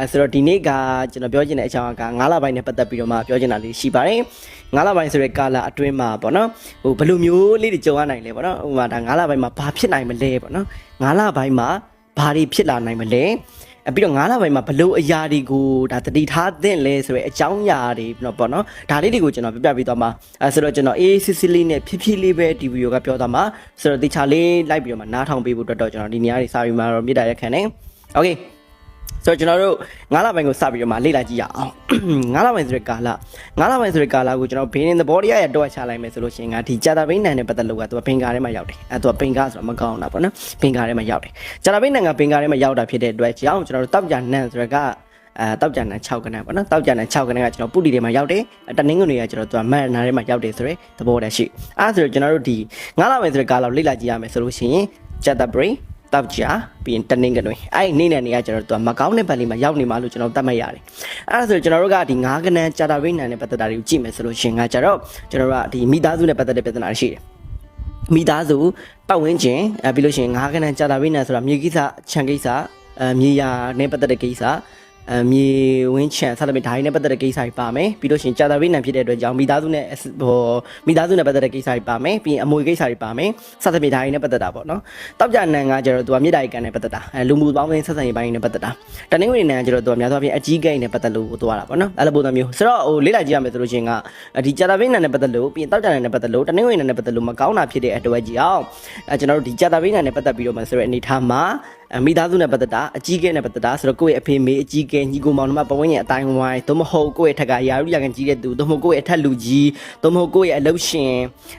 အဲဆိုတော့ဒီနေ့ကကျွန်တော်ပြောချင်တဲ့အကြောင်းက9လပိုင်းနဲ့ပတ်သက်ပြီးတော့မှပြောချင်တာလေးရှိပါတယ်9လပိုင်းဆိုတဲ့ကာလအတွင်းမှာပေါ့နော်ဟိုဘယ်လိုမျိုးလေးတွေကြုံရနိုင်လဲပေါ့နော်ဥပမာဒါ9လပိုင်းမှာဘာဖြစ်နိုင်မလဲပေါ့နော်9လပိုင်းမှာဘာတွေဖြစ်လာနိုင်မလဲအပြီးတော့9လပိုင်းမှာဘလို့အရာတွေကိုဒါတတိထားသင့်လဲဆိုရဲအကြောင်းအရာတွေပေါ့နော်ဒါလေးတွေကိုကျွန်တော်ပြပြပေးသွားမှာအဲဆိုတော့ကျွန်တော်အေးစစ်စစ်လေးနဲ့ဖြည်းဖြည်းလေးပဲဒီဗီဒီယိုကပြောသွားမှာဆိုတော့တခြားလေးလိုက်ပြီးတော့မှနားထောင်ပေးဖို့အတွက်တော့ကျွန်တော်ဒီနေရာတွေစာပြီးမှတော့မြေတားရက်ခံနေโอเค ဆိုတော့ကျွန်တော်တို့9လပိုင်းကိုစပြီးတော့မှလေ့လာကြည့်ရအောင်9လပိုင်းဆိုတဲ့ကာလ9လပိုင်းဆိုတဲ့ကာလကိုကျွန်တော်ဘင်း in the body ရဲ့တော့ချလိုက်မယ်ဆိုလို့ရှိရင်ကဒီဂျာတာဘိန်းနန်နဲ့ပတ်သက်လို့ကသူကဘင်္ဂါထဲမှာရောက်တယ်အဲသူကဘင်္ဂါဆိုတော့မကောင်းတာပေါ့နော်ဘင်္ဂါထဲမှာရောက်တယ်ဂျာတာဘိန်းနန်ကဘင်္ဂါထဲမှာရောက်တာဖြစ်တဲ့အတွက်ကြောင့်ကျွန်တော်တို့တောက်ကြနန်ဆိုတဲ့ကအဲတောက်ကြနန်6ခဏပေါ့နော်တောက်ကြနန်6ခဏကကျွန်တော်ပုတီထဲမှာရောက်တယ်တနင်္ဂနွေကကျွန်တော်သူကမန်နာထဲမှာရောက်တယ်ဆိုတဲ့သဘောတည်းရှိအဲဆိုတော့ကျွန်တော်တို့ဒီ9လပိုင်းဆိုတဲ့ကာလကိုလေ့လာကြည့်ရမယ်ဆိုလို့ရှိရင်ဂျာတာဘိန်း တောက်ကြပြီးရင်တနင်္ဂနွေအဲ့ဒီနေ့နဲ့နေကကျွန်တော်တို့ကမကောင်းတဲ့ဘက်လေးမှာရောက်နေမှလို့ကျွန်တော်သတ်မှတ်ရတယ်အဲ့ဒါဆိုကျွန်တော်တို့ကဒီငါးကနန်းဂျာတာဘိန်းနန်နဲ့ပတ်သက်တာတွေကိုကြည့်မယ်ဆိုလို့ရှိရင်ကကျတော့ကျွန်တော်တို့ကဒီမိသားစုနဲ့ပတ်သက်တဲ့ပြဿနာတွေရှိတယ်မိသားစုပတ်ဝန်းကျင်အဲပြီးလို့ရှိရင်ငါးကနန်းဂျာတာဘိန်းနန်ဆိုတာမြေကိစ္စခြံကိစ္စအဲမြေယာနဲ့ပတ်သက်တဲ့ကိစ္စ အမြေဝင်းချန်ဆက်လက်ပြီးဓာတ်နဲ့ပတ်သက်တဲ့ကိစ္စတွေပါမယ်ပြီးလို့ရှိရင်ကြာတာဝိနံဖြစ်တဲ့အတွက်ကြောင့်မိသားစုနဲ့ဟိုမိသားစုနဲ့ပတ်သက်တဲ့ကိစ္စတွေပါမယ်ပြီးရင်အမွေကိစ္စတွေပါမယ်ဆက်လက်ပြီးဓာတ်နဲ့ပတ်သက်တာပေါ့နော်တောက်ကြနံကကျတော့သူကမြေတားကြီးကန်နဲ့ပတ်သက်တာအဲလူမှုပေါင်းသင်းဆက်ဆံရေးပိုင်းနဲ့ပတ်သက်တာတနင်္ဂနွေနံကျတော့သူကများသောအားဖြင့်အကြီးကိန်းနဲ့ပတ်သက်လို့သွားတာပေါ့နော်အဲ့လိုပုံစံမျိုးဆိုတော့ဟိုလေးလိုက်ကြည့်ရမယ်ဆိုလို့ရှိရင်ကဒီကြာတာဝိနံနဲ့ပတ်သက်လို့ပြီးရင်တောက်ကြနံနဲ့ပတ်သက်လို့တနင်္ဂနွေနံနဲ့ပတ်သက်လို့မကောင်းတာဖြစ်တဲ့အတွက်ကြောင့်အဲကျွန်တော်တို့ဒီကြာတာဝိနံနဲ့ပတ်သက်ပြီးတော့မှဆိုတဲ့အနေထားမှာအ မိသားစုနဲ့ပတ်သက်တာအကြီးကဲနဲ့ပတ်သက်တာဆိုတော့ကိုယ့်ရဲ့အဖေမေအကြီးကဲညီကိုမောင်နှမပဝင်းရဲ့အတိုင်းဝိုင်းသို့မဟုတ်ကိုယ့်ရဲ့ထက်ကရာလူရကန်ကြီးတဲ့သူသို့မဟုတ်ကိုယ့်ရဲ့အထက်လူကြီးသို့မဟုတ်ကိုယ့်ရဲ့အလုပ်ရှင်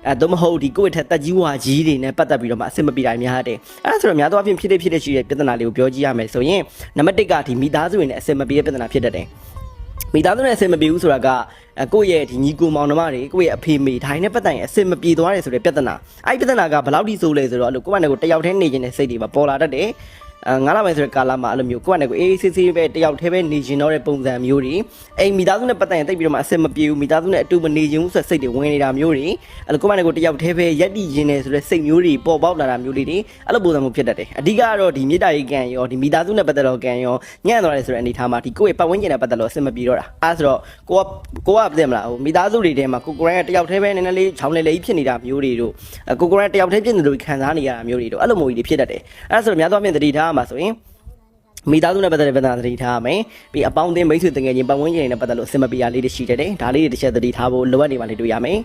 အဲသို့မဟုတ်ဒီကိုယ့်ရဲ့ထက်တက်ကြီးဝါကြီးတွေနဲ့ပတ်သက်ပြီးတော့မှအဆင်မပြေတာများတယ်အဲဒါဆိုတော့များသောအားဖြင့်ဖြစ်တဲ့ဖြစ်တဲ့ရှိတဲ့ပြဿနာလေးကိုပြောကြည့်ရမယ်ဆိုရင်နံပါတ်1ကဒီမိသားစုတွေနဲ့အဆင်မပြေတဲ့ပြဿနာဖြစ်တတ်တယ်မိသားစုနဲ့အဆင်မပြေဘူးဆိုတာကအဲကိုယ့်ရဲ့ဒီညီကိုမောင်နှမတွေကိုယ့်ရဲ့အဖေမေထိုင်နဲ့ပတ်သက်ရင်အဆင်မပြေသွားတယ်ဆိုတဲ့ပြဿနာအဲ့ဒီပြဿနာကဘယ်လောက်ထိဆိုးလဲဆိုတော့အဲ့လိုကိုယ့်ဘာနဲ့ကိုတယောက်တည်းနေခြင်းနဲ့စိတ်တွေပါပေါ်လာတတ်တယ်အဲ ငါးလပိုင်းဆိုတဲ့ကာလမှာအဲ့လိုမျိုးကိုယ့်အနေကိုအေးအေးဆေးဆေးပဲတယောက်တည်းပဲနေကျင်တော့တဲ့ပုံစံမျိုးတွေအိမ်မိသားစုနဲ့ပတ်သက်ရင်တိတ်ပြီးတော့မှအဆင်မပြေဘူးမိသားစုနဲ့အတူမနေချင်ဘူးဆိုတဲ့စိတ်တွေဝင်နေတာမျိုးတွေအဲ့လိုကိုယ့်အနေကိုတယောက်တည်းပဲရက်တည်ခြင်းနဲ့ဆိုတဲ့စိတ်မျိုးတွေပေါ်ပေါက်လာတာမျိုးလေးတွေအဲ့လိုပုံစံမျိုးဖြစ်တတ်တယ်အဓိကကတော့ဒီမြေတားရေးကံရောဒီမိသားစုနဲ့ပတ်သက်တော့ကံရောညံ့သွားတယ်ဆိုတဲ့အနေအထားမှာဒီကိုယ့်ရဲ့ပတ်ဝန်းကျင်နဲ့ပတ်သက်လို့အဆင်မပြေတော့တာအဲ့ဆိုတော့ကိုကကိုကပြည့်မလားဟိုမိသားစုတွေထဲမှာကိုကိုရိုင်းကတယောက်တည်းပဲနည်းနည်းလေးချောင်းလေလေကြီးဖြစ်နေတာမျိုးတွေတို့ကိုကိုရိုင်းတယောက်တည်းဖြစ်နေလို့ခံစားနေရတာမျိုးတွေတို့အဲ့လိုမျိုးကြီးဖြစ်တတ်တယ်အဲ့ဆိုတော့များသောအားဖြင့်သတိထားရမှာဆိုရင်မိသားစုနဲ့ပတ်သက်တဲ့ပြဿနာသတိထားရမယ်ပြီးအပေါင်းအသင်းမိတ်ဆွေတငယ်ချင်းပတ်ဝန်းကျင်နဲ့ပတ်သက်လို့အဆင်မပြေရလေးတွေရှိတယ်ဒါလေးတွေတစ်ချက်သတိထားဖို့လိုအပ်နေပါလေတွေ့ရမယ်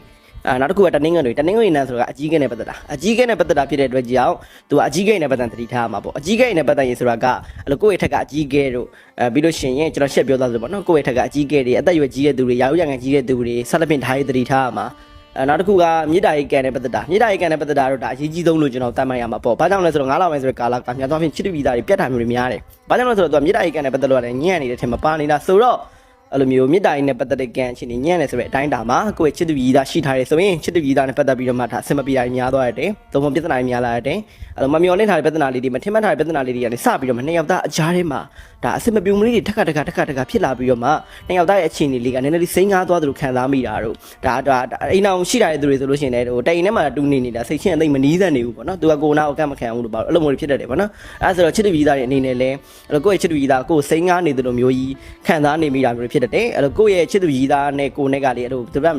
အာနောက်တစ်ခုကတနင်္ဂနွေတနင်္ဂနွေနန်းဆိုတာအကြီးကဲနဲ့ပတ်သက်တာအကြီးကဲနဲ့ပတ်သက်တာဖြစ်တဲ့အတွက်ကြောင့်သူကအကြီးကဲနဲ့ပတ်သက်သတိထားရမှာပေါ့အကြီးကဲနဲ့ပတ်သက်ရင်ဆိုတာကအဲ့လိုကိုယ့်ရဲ့ထက်ကအကြီးကဲတို့အဲပြီးလို့ရှိရင်ကျွန်တော်ရှက်ပြောသားဆိုပေါ့နော်ကိုယ့်ရဲ့ထက်ကအကြီးကဲတွေအသက်အရွယ်ကြီးတဲ့သူတွေရာဟုရငံကြီးတဲ့သူတွေဆက်လက်ပင်ထားရေးသတိထားရမှာအဲ နောက်တစ်ခုကမြေတားရေးကန်နဲ့ပတ်သက်တာမြေတားရေးကန်နဲ့ပတ်သက်တာတော့ဒါအရေးကြီးဆုံးလို့ကျွန်တော်တတ်မှတ်ရမှာပေါ့။ဘာကြောင့်လဲဆိုတော့9လပိုင်းဆိုတဲ့ကာလကများသောအားဖြင့်ချစ်တူဗီဇာတွေပြတ်တာမျိုးတွေများတယ်။ဘာကြောင့်လဲဆိုတော့သူကမြေတားရေးကန်နဲ့ပတ်သက်လို့လည်းညံ့နေတဲ့ထင်မပါနေတာဆိုတော့ အဲ့လိုမျိုးမြေတားရေးနဲ့ပတ်သက်တဲ့ကန်အချင်းညံ့နေဆိုတဲ့အတိုင်းတာမှာကိုယ့်ရဲ့ချစ်တူဗီဇာရှိထားတယ်ဆိုရင်ချစ်တူဗီဇာနဲ့ပတ်သက်ပြီးတော့မှဒါအဆင်မပြေတာများသွားရတယ်။သုံးဖို့ပြဿနာတွေများလာရတယ်။အဲ့လိုမမျော်လင့်ထားတဲ့ပြဿနာလေးတွေမထင်မှတ်ထားတဲ့ပြဿနာလေးတွေကနေစပြီးတော့မှနှစ်ယောက်သားအကြားထဲမှာဒါအဆင်မပြေမှုလေးတွေထက်ခါထက်ခါထက်ခါထက်ခါဖြစ်လာပြီးတော့မှနှစ်ယောက်သားရဲ့အခြေအနေလေးကနည်းနည်းလေးစိမ့်ကားသွားသလိုခံစားမိတာတို့ဒါဒါအိမ်အောင်ရှိတာတဲ့သူတွေဆိုလို့ရှိရင်လည်းဟိုတိုင်ထဲမှာတူနေနေတာစိတ်ချင်းအသိမနီးစပ်နေဘူးပေါ့နော်သူကကိုနာအကန့်မခံဘူးလို့ပေါ့အဲ့လိုမျိုးဖြစ်တတ်တယ်ပေါ့နော်အဲ့ဒါဆိုတော့ချစ်တူကြီးသားရဲ့အနေနဲ့လည်းအဲ့လိုကိုယ့်ရဲ့ချစ်တူကြီးသားကိုယ်စိမ့်ကားနေသလိုမျိုးကြီးခံစားနေမိတာမျိုးဖြစ်တတ်တယ်အဲ့လိုကိုယ့်ရဲ့ချစ်တူကြီးသားနဲ့ကိုယ်နဲ့ကလေအဲ့လိုဒီဘက်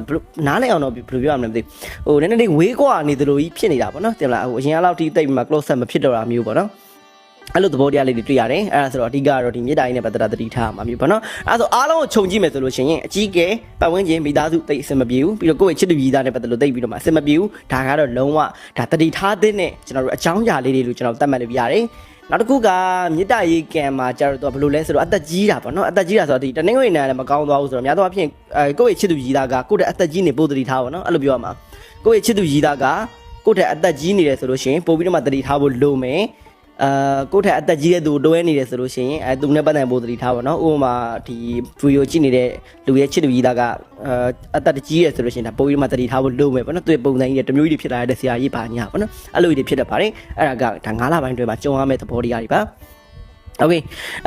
နားလဲအောင်တော့ဘယ်လိုပြောရမလဲမသိဟိုနည်းနည်းလေးဝေးကွာနေသလိုကြီးဖြစ်နေတာပေါ့နော်တင်လားဟိုအရင်အလောက်ထိတိတ်ပြီးမှ close up မဖြစ်တော့တာမျိုးပေါ့နော်အဲ့လိုသဘောတရားလေးတွေတွေ့ရတယ်အဲ့ဒါဆိုတော့အဓိကကတော့ဒီမြေတားရင်းနဲ့ပတ်သက်တာသတိထားမှာမျိုးပေါ့နော်အဲ့ဒါဆိုအားလုံးကိုခြုံကြည့်မယ်ဆိုလို့ရှိရင်အကြီးကဲပတ်ဝန်းကျင်မိသားစုတိတ်အဆင်မပြေဘူးပြီးတော့ကိုယ့်ရဲ့ချစ်သူကြီးသားနဲ့ပတ်သက်လို့တိတ်ပြီးတော့မှအဆင်မပြေဘူးဒါကတော့လုံးဝဒါသတိထားတဲ့နဲ့ကျွန်တော်တို့အကြောင်းအရာလေးတွေလို့ကျွန်တော်သတ်မှတ်လို့ရတယ် နောက်တစ်ခုကမြေတားရေးကံမှာကျတော့ဘယ်လိုလဲဆိုတော့အသက်ကြီးတာပေါ့နော်အသက်ကြီးတာဆိုတော့ဒီတနင်္ဂနွေနေ့လည်းမကောင်းသွားဘူးဆိုတော့များသောအားဖြင့်အဲကိုယ့်ရဲ့ချစ်သူကြီးသားကကိုယ့်ရဲ့အသက်ကြီးနေပို့သတိထားပါတော့အဲ့လိုပြောရမှာကိုယ့်ရဲ့ချစ်သူကြီးသားကကိုယ့်ရဲ့အသက်ကြီးနေတယ်ဆိုလို့ရှိရင်ပို့ပြီးတော့မှသတိထားဖို့လိုမယ် အာကိုယ့်ထက်အသက်ကြီးတဲ့သူတွဲနေတယ်ဆိုလို့ရှိရင်အဲသူနဲ့ပတ်သက်ဖို့သတိထားပါတော့ဥပမာဒီဗီဒီယိုကြည့်နေတဲ့လူရဲ့ချစ်သူကြီးသားကအာအသက်ကြီးတယ်ဆိုလို့ရှိရင်ဒါပို့ပြီးတော့မှသတိထားဖို့လိုမယ်ပေါ့နော်သူရဲ့ပုံစံကြီးတဲ့တမျိုးကြီးဖြစ်လာတဲ့ဆရာကြီးပါညာပေါ့နော်အဲ့လိုကြီးဖြစ်တတ်ပါတယ်အဲ့ဒါကဒါ9လပိုင်းတွဲမှာကြုံရမယ့်သဘောတရားတွေပါ โอเค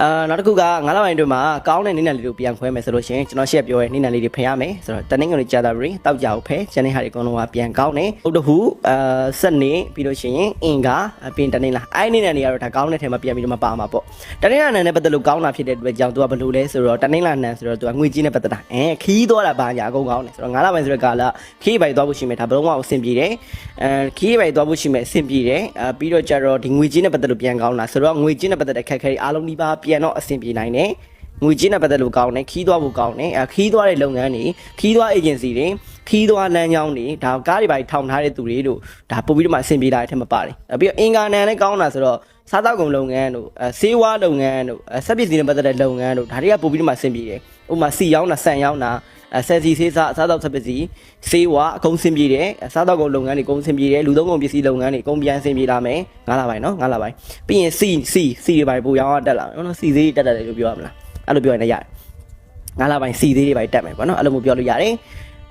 အာနောက်တစ်ခုကငါးလပိုင်းအတွင်းမှာကောင်းတဲ့နေနယ်လေးတို့ပြန်ခွဲမယ်ဆိုလို့ရှိရင်ကျွန်တော်ရှေ့ပြောရဲနေနယ်လေးတွေဖယ်ရမယ်ဆိုတော့တနင်္ဂနွေကြာတာရီတောက်ကြအောင်ဖယ်ကျန်တဲ့ဟာတွေအကုန်လုံးကပြန်ကောင်းတယ်ဟုတ်တဟုအာဆက်နေပြီးလို့ရှိရင်အင်္ဂါအပြင်တနင်္လာအဲ့ဒီနေနယ်တွေကတော့ဒါကောင်းတဲ့ထဲမှာပြန်ပြီးတော့မပါမှာပေါ့တနင်္လာနံနဲ့ပတ်သက်လို့ကောင်းတာဖြစ်တဲ့အတွက်ကြောင့်သူကဘယ်လိုလဲဆိုတော့တနင်္လာနံဆိုတော့သူကငွေကြီးနဲ့ပတ်သက်တာအဲခီးသွားတာဘာညာအကုန်ကောင်းတယ်ဆိုတော့ငါးလပိုင်းဆိုတဲ့ကာလခီးပိုက်သွားဖို့ရှိမယ်ဒါဘယ်တော့မှအဆင်ပြေတယ်အဲခီးပိုက်သွားဖို့ရှိမယ်အဆင်ပြေတယ်အာပြီးတော့ကျတော့ဒီငွေကြီးနဲ့ပတ်သက်လို့ပြန်ကောင်းတာဆိုတော့ငွေကြီးနဲ့ပတ်သက်တဲ့ခက်ခဲတွေ အားလုံးဒီပါပြန်တော့အဆင်ပြေနိုင်တယ်ငွေကြီးနဲ့ပတ်သက်လို့ကောင်းတယ်ခီးသွားဖို့ကောင်းတယ်အခီးသွားတဲ့လုပ်ငန်းတွေခီးသွား agency တွေခီးသွားလမ်းကြောင်းတွေဒါကားတွေပါထောင်ထားတဲ့သူတွေတို့ဒါပို့ပြီးတော့မှအဆင်ပြေလာတဲ့အထက်မှာပါတယ်အဲပြီးတော့အင်္ဂါနံလည်းကောင်းတာဆိုတော့စားတောက်ကုန်လုပ်ငန်းတို့အဲဆေးဝါးလုပ်ငန်းတို့အဲစက်ပစ္စည်းနဲ့ပတ်သက်တဲ့လုပ်ငန်းတို့ဒါတွေကပို့ပြီးတော့မှအဆင်ပြေတယ်ဥပမာစီရောင်းတာဆန်ရောင်းတာအဲ ဆယ်စီဆေးစားအစားတောက်ဆက်ပစ္စည်းဆေးဝါးအကုန်ဆင်ပြေတယ်အစားတောက်ကုန်လုပ်ငန်းတွေအကုန်ဆင်ပြေတယ်လူသုံးကုန်ပစ္စည်းလုပ်ငန်းတွေအကုန်ပြန်ဆင်ပြေလာမယ်ငါးလပိုင်းနော်ငါးလပိုင်းပြီးရင်စီစီစီတွေပါပို့ရောင်းရတက်လာမယ်နော်စီသေးတက်တယ်လို့ပြောရမလားအဲ့လိုပြောရင်လည်းရတယ်ငါးလပိုင်းစီသေးတွေပါတက်မယ်ပေါ့နော်အဲ့လိုမျိုးပြောလို့ရတယ်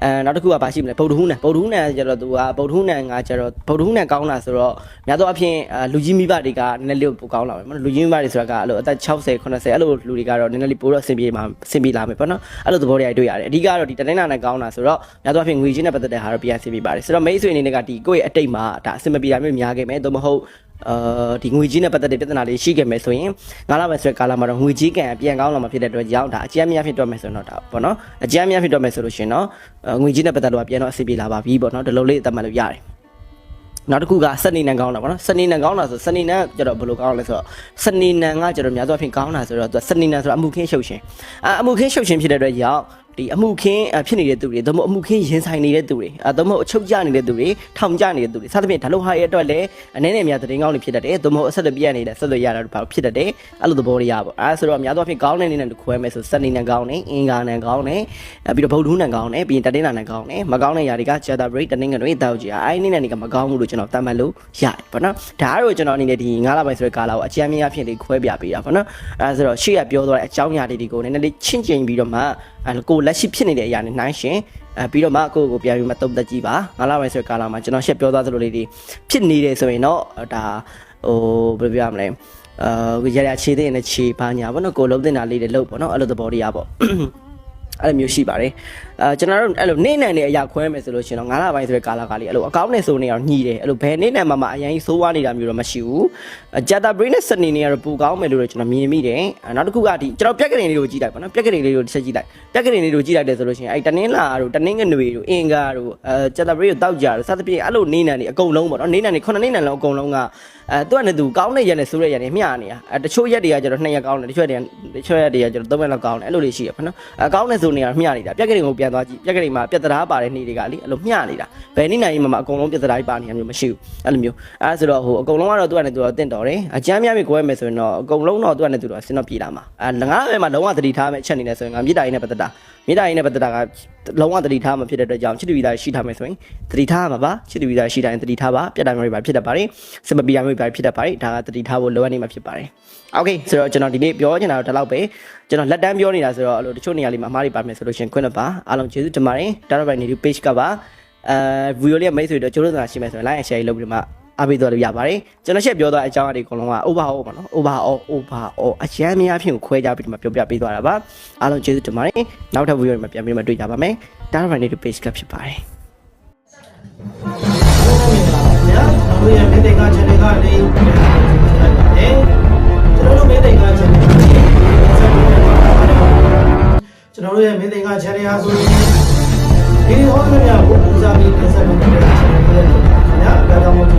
အဲနောက်တစ်ခုကဘာရှိမလဲဗုဒ္ဓဟူးနံဗုဒ္ဓဟူးနံကျတော့သူကဗုဒ္ဓဟူးနံကကျတော့ဗုဒ္ဓဟူးနံကောင်းတာဆိုတော့များသောအားဖြင့်အာလူကြီးမိဘတွေကနည်းနည်းလေးပိုကောင်းလာမယ်ပေါ့နော်လူကြီးမိဘတွေဆိုတာကအဲ့လိုအသက်60 80အဲ့လိုလူတွေကတော့နည်းနည်းလေးပိုတော့အဆင်ပြေမှာအဆင်ပြေလာမယ်ပေါ့နော်အဲ့လိုသဘောတရားတွေ့ရတယ်အဓိကတော့ဒီတနင်္လာနဲ့ကောင်းတာဆိုတော့များသောအားဖြင့်ငွေချင်းနဲ့ပတ်သက်တဲ့ဟာတော့ပြန်အဆင်ပြေပါတယ်ဆိုတော့မိတ်ဆွေအနေနဲ့ကဒီကိုယ့်ရဲ့အတိတ်မှာဒါအဆင်မပြေတာမျိုးများခဲ့မယ်သို့မဟုတ် အာဒီငွေကြီးနဲ့ပတ်သက်တဲ့ပြဿနာလေးရှိခဲ့မယ်ဆိုရင်ငါလာပဲဆိုတဲ့ကာလမှာတော့ငွေကြီးကန်ပြန်ကောင်းလာမှာဖြစ်တဲ့အတွက်ကြောင့်ဒါအကျမ်းများဖြစ်တော့မယ်ဆိုတော့ဒါပေါ့နော်အကျမ်းများဖြစ်တော့မယ်ဆိုလို့ရှိရင်တော့ငွေကြီးနဲ့ပတ်သက်လို့ပြန်တော့အဆင်ပြေလာပါပြီပေါ့နော်ဒီလိုလေးအသက်မှတ်လို့ရတယ်နောက်တစ်ခုကစနေနံကောင်းတာပေါ့နော်စနေနံကောင်းတာဆိုစနေနံကျတော့ဘယ်လိုကောင်းလဲဆိုတော့စနေနံကကျတော့များသောအားဖြင့်ကောင်းတာဆိုတော့သူစနေနံဆိုတာအမှုခင်းရှုပ်ရှင်အအမှုခင်းရှုပ်ရှင်ဖြစ်တဲ့အတွက်ကြောင့် ဒီအမှုခင်းဖြစ်နေတဲ့သူတွေသို့မဟုတ်အမှုခင်းရင်ဆိုင်နေတဲ့သူတွေအဲသို့မဟုတ်အချုပ်ကျနေတဲ့သူတွေထောင်ကျနေတဲ့သူတွေစသဖြင့်ဒါလိုဟာရဲ့အတွက်လည်းအနေနဲ့များသတင်းကောင်းတွေဖြစ်တတ်တယ်သို့မဟုတ်အဆက်အပြည့်နေတဲ့ဆက်သွယ်ရတာဘာဖြစ်တတ်တယ်အဲ့လိုသဘောတရားပေါ့အဲဆိုတော့များသောအားဖြင့်ကောင်းတဲ့နေနဲ့ခွဲမယ်ဆိုစနေနံကောင်းတယ်အင်္ဂါနံကောင်းတယ်အဲပြီးတော့ဗုဒ္ဓဟူးနံကောင်းတယ်ပြီးရင်တတင်းနံနံကောင်းတယ်မကောင်းတဲ့ຢာတွေကဂျာတာဘရိတ်တနင်္ဂနွေတောက်ကြအဲအနေနဲ့ကမကောင်းဘူးလို့ကျွန်တော်သတ်မှတ်လို့ရတယ်ပေါ့နော်ဒါကတော့ကျွန်တော်အနေနဲ့ဒီ9လပိုင်းဆိုတဲ့ကာလကိုအကြမ်းများဖြစ်လေးခွဲပြပေးတာပေါ့နော်အဲဆိုတော့ရှေ့ကပြောသွားတဲ့အကြောင်းအရာတွေကိုနည်းနည်းလေးချင့်ကျင်ပြီးတော့မှအဲကိုလက်ရှိဖြစ်နေတဲ့အရာနဲ့နှိုင်းရှင်အဲပြီးတော့မှကိုယ့်ကိုပြန်ပြီးမှသုံးသက်ကြည့်ပါငါလာပိုင်းဆိုတဲ့ကာလမှာကျွန်တော်ရှက်ပြောသွားသလိုလေးတွေဖြစ်နေတယ်ဆိုရင်တော့ဒါဟိုဘယ်လိုပြောရမလဲအာရရခြေတဲ့နဲ့ခြေပါညာပေါ့နော်ကိုလုံးတင်တာလေးတွေလုပ်ပေါ့နော်အဲ့လိုသဘောတရားပေါ့အဲ့လိုမျိုးရှိပါတယ် အာကျွန်တော်တို့အဲ့လိုနေနိုင်တဲ့အရာခွဲမယ်ဆိုလို့ရှိရင်တော့9လပိုင်းဆိုတဲ့ကာလကလေးအဲ့လိုအကောင့်နဲ့ဆိုနေအောင်ညှိတယ်အဲ့လိုဘယ်နေနိုင်မှာမှအရင်ဆိုးဝါးနေတာမျိုးတော့မရှိဘူးဂျက်တာဘရိနဲ့စနေနေကတော့ပူကောင်းမယ်လို့ကျွန်တော်မြင်မိတယ်နောက်တစ်ခုကဒီကျွန်တော်ပြက်ကလေးလေးကိုကြည့်လိုက်ပါနော်ပြက်ကလေးလေးကိုတစ်ချက်ကြည့်လိုက်ပြက်ကလေးလေးကိုကြည့်လိုက်တယ်ဆိုလို့ရှိရင်အဲ့တနင်းလာတို့တနင်းငနွေတို့အင်္ဂါတို့အဲဂျက်တာဘရိကိုတောက်ကြတို့စသဖြင့်အဲ့လိုနေနိုင်နေအကုန်လုံးပေါ့နော်နေနိုင်နေခုနှစ်နေနိုင်လုံးအကုန်လုံးကအဲသူကလည်းသူကောင်းတဲ့ရက်နဲ့ဆိုးတဲ့ရက်နဲ့မျှနေတာအဲတချို့ရက်တွေကကျတော့2ရက်ကောင်းတယ်တချို့ရက်တွေကတချို့ရက်တွေကကျတော့3ရက်လောက်ကောင်းတယ်အဲ့လိုလေးရှိရပါနော်အကောင်းတဲ့ဆိုနေတာမျှနေတာပြက်ကလေးကိုပြန်သွားကြည့်ပြက်ကလေးမှာပြက်တရားပါတဲ့နေ့တွေကလေအဲ့လိုမျှနေတာဘယ်နေ့နိုင်မှမအကုန်လုံးပြက်တရားပါနေတာမျိုးမရှိဘူးအဲ့လိုမျိုးအဲဆိုတော့ဟိုအကုန်လုံးကတော့သူကလည်းသူတော့တင့်တော်တယ်အကျမ်းများမြေကိုယ်ရမယ်ဆိုရင်တော့အကုန်လုံးတော့သူကလည်းသူတော့ဆင်းတော့ပြေးလာမှာအဲငါးဘယ်မှာလုံးဝသတိထားမယ်အချက်အနေနဲ့ဆိုရင်ငါမြေတားရင်းနဲ့ပတ်သက်တာမြေတားရင်းနဲ့ပတ်သက်တာကလုံးဝသတိထားမှဖြစ်တဲ့အတွက်ကြောင့်ချစ်တူဝီသားရှိထားမယ်ဆိုရင်သတိထားမှာပါချစ်တူဝီသားရှိတိုင်းသတိထားပါပြတ်တာမျိုးတွေပါဖြစ်တတ်ပါတယ်စမပီယာမျိုးတွေပါဖြစ်တတ်ပါတယ်ဒါကသတိထားဖို့လိုအပ်နေမှာဖြစ်ပါတယ်โอเคဆိုတော့ကျွန်တော်ဒီနေ့ပြောချင်တာတော့ဒီလောက်ပဲကျွန်တော်လက်တန်းပြောနေတာဆိုတော့အဲ့လိုတချို့နေရာလေးမှာအမှားတွေပါမယ်ဆိုလို့ရှင်ခွင့်တော့ပါအားလုံးကျေးဇူးတင်ပါတယ်ဒါတော့ပဲနေဒီ page ကပါအဲဗီဒီယိုလေးမိတ်ဆွေတို့ကျိုးလို့ဆိုတာရှိမယ်ဆိုရင် like and share လုပ်ပြီးမှ အားပေးသွားလို့ရပါတယ်ကျွန်တော်ရှက်ပြောသွားတဲ့အကြောင်းအရာတွေအကုန်လုံးက overall ပါနော် overall overall အချမ်းများဖြင့်ခွဲကြပြီးဒီမှာပြောပြပေးသွားတာပါအားလုံးကျေးဇူးတင်ပါတယ်နောက်ထပ်ဗီဒီယိုတွေမှာပြန်ပြီးမှတွေ့ကြပါမယ်ဒါတော့ပဲနေဒီ page ကဖြစ်ပါတယ်ဗျာကျွန်တော်တို့ရဲ့မေတ္တာချန်နယ်ကနေတယ်ကျွန်တော်တို့မေတ္တာချန်နယ်ကနေကျွန်တော်တို့ရဲ့မေတ္တာချန်နယ်ဟာဆိုရင်ဒီဟောတဲ့များကိုပူဇော်ပြီးတင်ဆက်ပေးတဲ့ချန်နယ်တွေဗျာဒါကြောင့်